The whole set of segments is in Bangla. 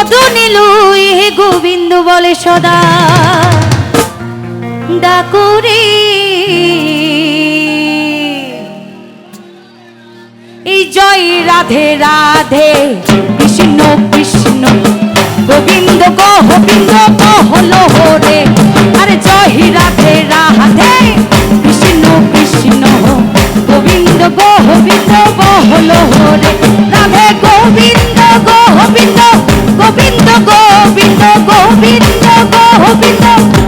মধু নীলু হে গোবিন্দ বলে সদা। ডাকুরে এই জয় রাধে রাধে, কৃষ্ণ কৃষ্ণ। গোবিন্দ গোবিন্দ হল রে। আরে জয় রাধে রাধে, কৃষ্ণ কৃষ্ণ। গোবিন্দ গোবিন্দ হল রে। রাধে গোবিন্দ। গোবিন্দ গোবিন্দ গোবিন্দ গোবিন্দ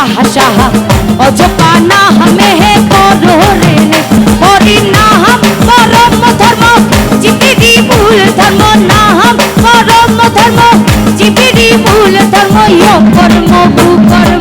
शाह शाह और जो पाना हमें है करो रे और ना हम परम धर्म जीवी मूल धर्म ना हम परम धर्म जीवी मूल धर्म यो कर्म भू कर्म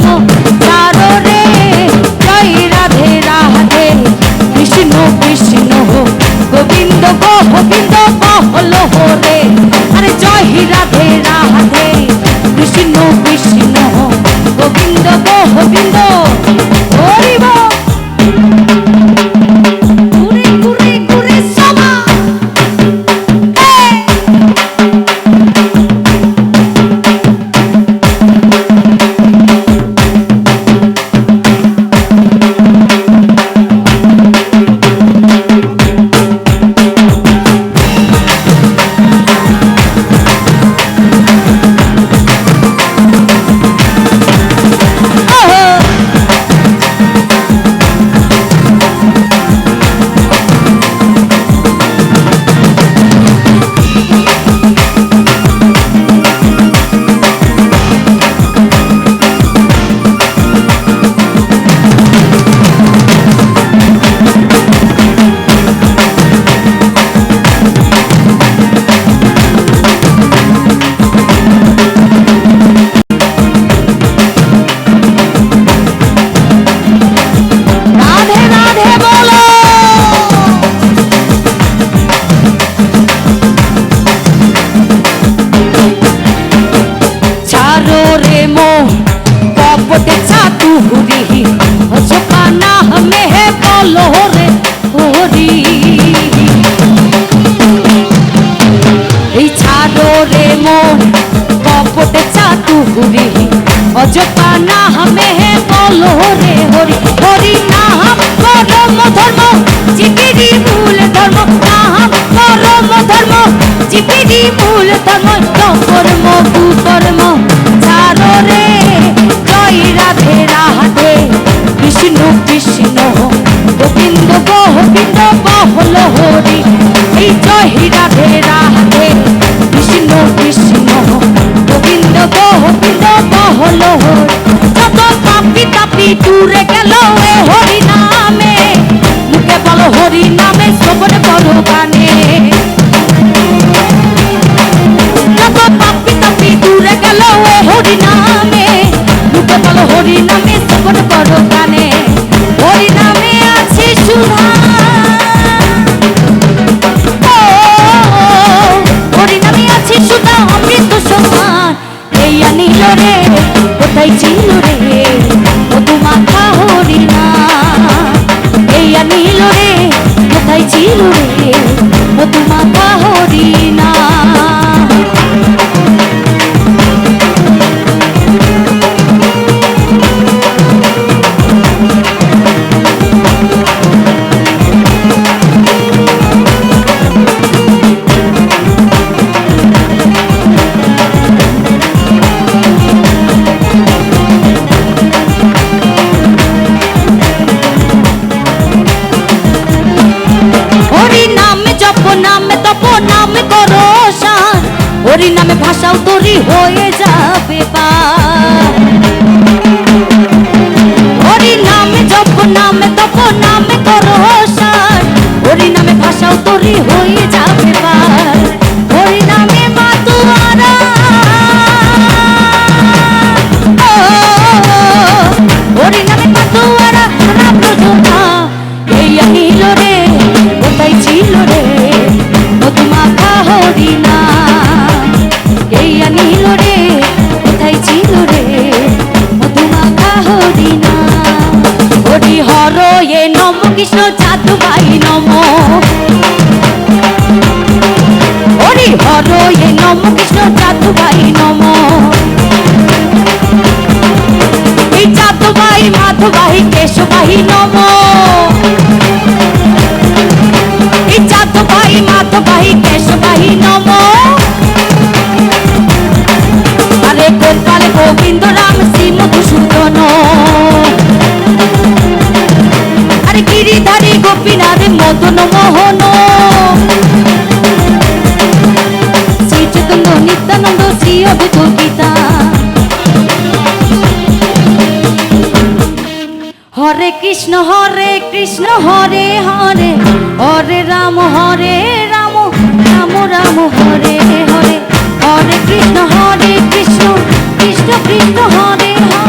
মূল ধর্ম কর্ম কুকর্ম ছাড়ো রে জয় রাধে রাধে কৃষ্ণ কৃষ্ণ গোবিন্দ গোবিন্দ বহল হরি এই জয় রাধে রাধে কৃষ্ণ কৃষ্ণ গোবিন্দ গোবিন্দ বহল হরি যত পাপি তাপি দূরে গেল এ হরি নামে, মুখে বলো হরি নামে, শ্রবণ করো গানে। হরি নামে মুখে বলো হরি নামে সফর করো কানে হরি নামে আছে সুধা হরি নামে আছে সুধা অমৃত সমান এই আনিল রে কোথায় ছিল রে? মধু মাথা হরি না এই আনিল রে কোথায় ছিল রে? ভাষাও তরি হয়ে যাবে পা কৃষ্ণ জাদু ভাই নম। হরি হর এ নম, কৃষ্ণ জাদু ভাই নম। এই জাদু ভাই মাধু ভাই কেশব ভাই নম। এই জাদু ভাই মাধু ভাই কেশব ভাই নম। মোহন শ্রী নিত্যানন্দ শ্রী অদ্ভুত গীতা হরে কৃষ্ণ হরে কৃষ্ণ হরে হরে হরে রাম হরে রাম রাম রাম হরে হরে হরে কৃষ্ণ হরে কৃষ্ণ কৃষ্ণ কৃষ্ণ হরে হরে